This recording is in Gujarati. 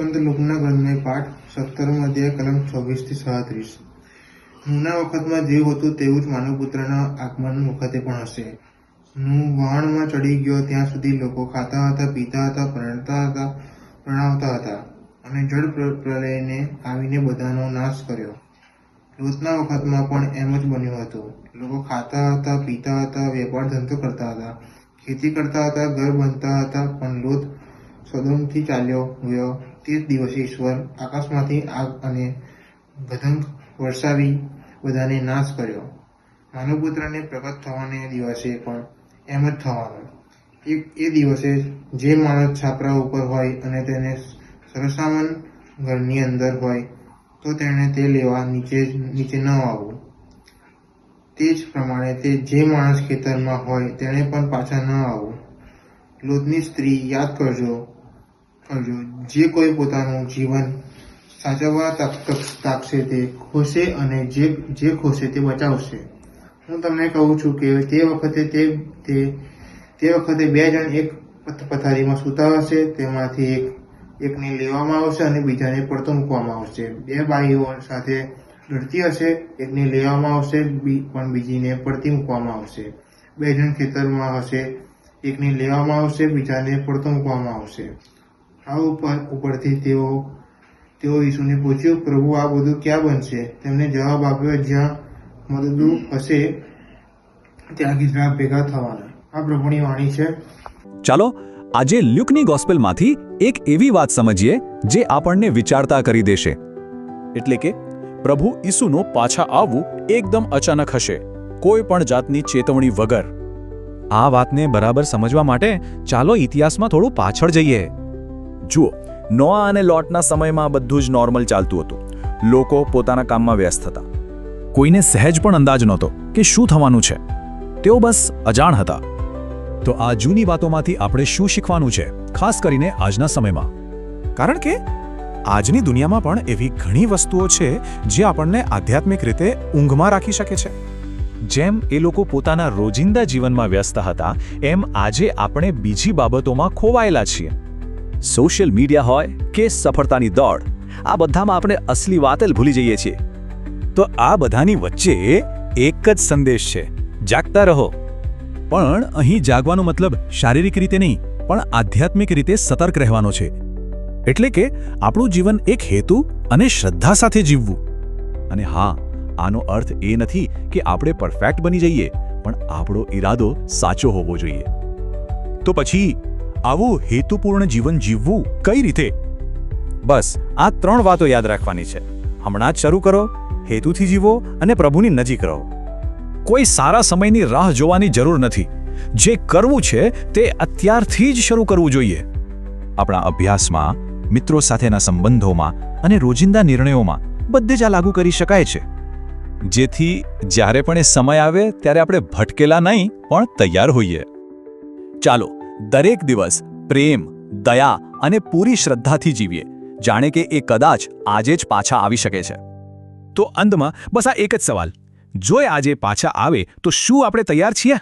સંત લોકના ગ્રંથને પાઠ સત્તરમો અધ્યાય, કલમ છવ્વીસથી સાડત્રીસ. નુના વખતમાં જેવું હતું તેવું જ માનવ પુત્રના આગમન વખતે પણ હશે. નું વહાણમાં ચડી ગયો ત્યાં સુધી લોકો ખાતા હતા, પીતા હતા, પરણતા હતા, પ્રણાવતા હતા અને જળ પ્ર- પ્રલયને આવીને બધાનો નાશ કર્યો. લોતના વખતમાં પણ એમ જ બન્યું હતું. લોકો ખાતા હતા, પીતા હતા, વેપાર ધંધો કરતા હતા, ખેતી કરતા હતા, ઘર બનતા હતા, પણ લોત સદોમથી ચાલ્યો ગયો. તે દિવસે ઈશ્વર આકાશમાંથી આગ અને ગધંગ વરસાવી બધાને નાશ કર્યો. માનવપુત્રને પ્રગટ થવાને દિવસે પણ એમ જ થવાનું. એ દિવસે જે માણસ છાપરા ઉપર હોય અને તેને સરસામન ઘરની અંદર હોય, તો તેણે તે લેવા નીચે નીચે ન આવવું. તે જ પ્રમાણે તે જે માણસ ખેતરમાં હોય, તેણે પણ પાછા ન આવવું. લોધની સ્ત્રી યાદ કરજો જે કોઈ પોતાનું જીવન સાચવવા તાક- તાક- તાકશે તે ખોશે અને જે જે ખોશે તે બચાવશે. હું તમને કહું છું કે તે વખતે તે તે વખતે બે જણ એક પથ- પથારીમાં સૂતા હશે, તેમાંથી એક, એકને લેવામાં આવશે અને બીજાને પડતો મૂકવામાં આવશે. બે બાઈઓ સાથે લડતી હશે, એકને લેવામાં આવશે પણ બીજીને પડતી મૂકવામાં આવશે. બે જણ ખેતરમાં હશે, એકને લેવામાં આવશે, બીજાને પડતો મૂકવામાં આવશે. આ ઉપરથી તેઓ તેઓ ઈસુને પૂછ્યું પ્રભુ આ બધું ક્યાં બનશે? તેમણે જવાબ આપ્યો જ્યાં મદદરૂપ હશે ત્યાં ગીધડા ભેગા થવાના. આ પ્રભુની વાણી છે. ચાલો આજે લ્યુકની ગોસ્પેલમાંથી એક એવી વાત સમજીએ જે આપણને વિચારતા કરી દેશે. એટલે કે પ્રભુ ઈસુનો પાછા આવવું એકદમ અચાનક હશે કોઈ પણ જાતની ચેતવણી વગર. આ વાતને બરાબર સમજવા માટે ચાલો ઇતિહાસમાં થોડું પાછળ જઈએ. જુઓ, નોઆ અને લોટના સમયમાં બધું જ નોર્મલ ચાલતું હતું. લોકો પોતાના કામમાં વ્યસ્ત હતા. કોઈને સહેજ પણ અંદાજ નહોતો કે શું થવાનું છે. તેઓ બસ અજાણ હતા. તો આ જૂની વાતોમાંથી આપણે શું શીખવાનું છે, ખાસ કરીને આજના સમયમાં? કારણ કે આજની દુનિયામાં પણ એવી ઘણી વસ્તુઓ છે જે આપણને આધ્યાત્મિક રીતે ઊંઘમાં રાખી શકે છે. જેમ એ લોકો પોતાના રોજિંદા જીવનમાં વ્યસ્ત હતા, એમ આજે આપણે બીજી બાબતોમાં ખોવાયેલા છીએ. સોશિયલ મીડિયા હોય કે સફળતાની દોડ, આ બધામાં આપણે અસલી વાત જ ભૂલી જઈએ છીએ. તો આ બધાની વચ્ચે એક જ સંદેશ છે. જાગતા રહો. પણ અહીં જાગવાનો મતલબ શારીરિક રીતે નહીં, પણ આધ્યાત્મિક રીતે સતર્ક રહેવાનો છે. એટલે કે આપણું જીવન એક હેતુ અને શ્રદ્ધા સાથે જીવવું. અને હા, આનો અર્થ એ નથી કે આપણે પરફેક્ટ બની જઈએ, પણ આપણો ઈરાદો સાચો હોવો જોઈએ. તો પછી આવું હેતુપૂર્ણ જીવન જીવવું કઈ રીતે? બસ, આ ત્રણ વાતો યાદ રાખવાની છે. હમણાં જ શરૂ કરો, હેતુથી જીવો અને પ્રભુની નજીક રહો. કોઈ સારા સમયની રાહ જોવાની જરૂર નથી. જે કરવું છે તે અત્યારથી જ શરૂ કરવું જોઈએ. આપણા અભ્યાસમાં, મિત્રો સાથેના સંબંધોમાં અને રોજિંદા નિર્ણયોમાં બધે જ આ લાગુ કરી શકાય છે. જેથી જ્યારે પણ એ સમય આવે, ત્યારે આપણે ભટકેલા નહીં, પણ તૈયાર હોઈએ. ચાલો દરેક દિવસ પ્રેમ, દયા અને પૂરી શ્રદ્ધાથી જીવીએ. જાણે કે એ કદાચ આજે જ પાછા આવી શકે છે. તો અંતમાં બસ આ એક જ સવાલ. જો આજે પાછા આવે, તો શું આપણે તૈયાર છીએ?